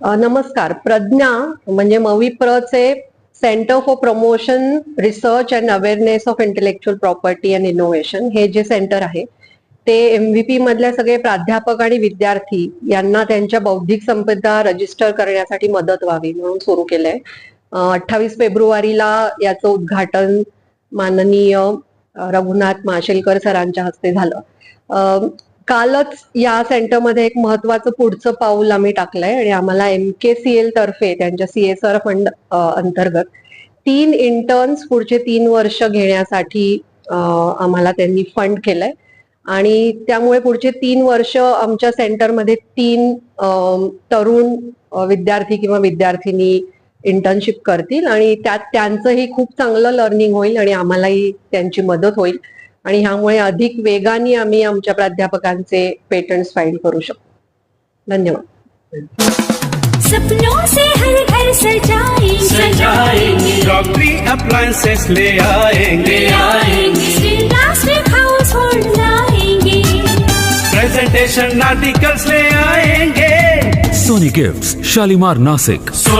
नमस्कार. प्रज्ञा म्हणजे मविप्रचे centre for promotion research and awareness of intellectual property and innovation हे जे सेंटर आहे ते एमव्हीपी मधल्या सगळे प्राध्यापक आणि विद्यार्थी यांना त्यांच्या बौद्धिक संपदा रजिस्टर करण्यासाठी मदत व्हावी म्हणून सुरू केलंय. अठ्ठावीस फेब्रुवारीला याचं उद्घाटन माननीय रघुनाथ माशेलकर सरांच्या हस्ते झालं. कालच या सेंटरमध्ये एक महत्वाचं पुढचं पाऊल आम्ही टाकलंय आणि आम्हाला एम के सी एल तर्फे त्यांच्या सीएसआर फंड अंतर्गत तीन इंटर्न्स पुढचे तीन वर्ष घेण्यासाठी आम्हाला त्यांनी फंड केलंय. आणि त्यामुळे पुढचे तीन वर्ष आमच्या सेंटरमध्ये तीन तरुण विद्यार्थी किंवा विद्यार्थिनी इंटर्नशिप करतील आणि त्यात त्यांचंही खूप चांगलं लर्निंग होईल आणि आम्हालाही त्यांची मदत होईल. आणि ह्यामुळे अधिक वेगाने आम्ही आमच्या प्राध्यापकांचे पेटंट्स फाईल करू शकतो. धन्यवाद. सपनों से हर घर सजाएंगे सजाएंगे। क्रॉकरी अप्लायंसेस ले आएंगे। आएंगे प्लास्टिक हाउस होल्ड लाएंगे। प्रेजेंटेशन आर्टिकल्स ले आएंगे। Sony Gifts, Shalimar Nasik.